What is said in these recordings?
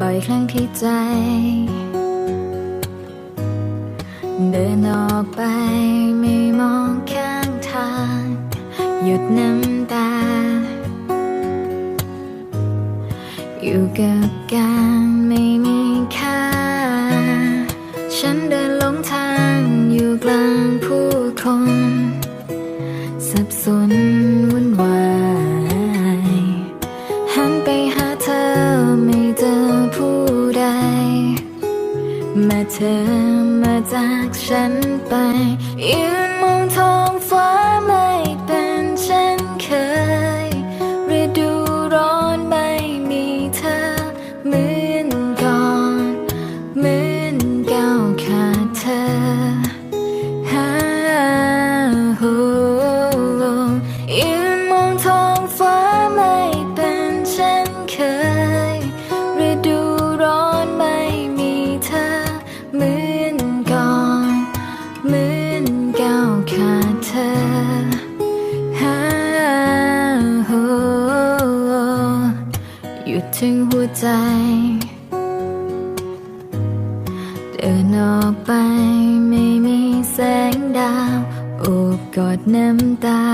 บ่อยครั้งที่ใจ เดินออกไปไม่มองข้างทาง หยุดน้ำตา อยู่กับการ แม้เธอมาจากฉันไปยืนมองท้อง ถึงหัวใจ เดินออกไปไม่มีแสงดาวโอบกอดน้ำตา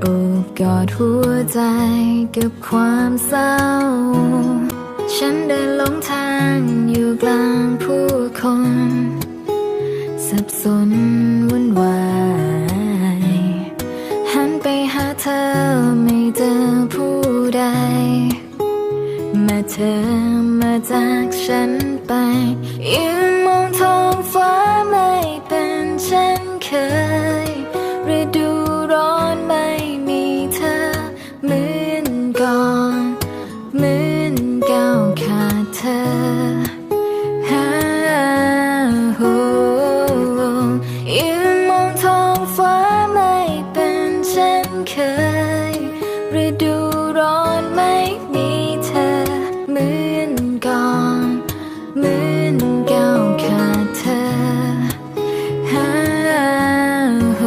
โอบกอดหัวใจกับความเศร้า ฉันเดินหลงทางอยู่กลางผู้คน สับสนวุ่นวาย หาเธอไม่เจอผู้ใด มาเธอมาจากฉันไปยืนมองท้องฟ้าไม่ ร้อนไม่มีเธอเหมือนก่อนเหมือนเก่าขาดเธอฮ่าโห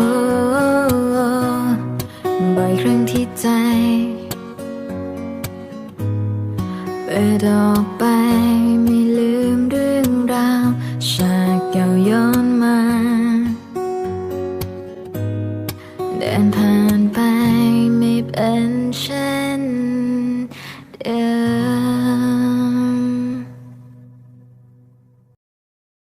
บ่อยครั้งที่ใจเปิดออกไปไม่ลืมเรื่องราวฉากเก่าย้อนมาเดินผ่านไปไม่เป็นเช่น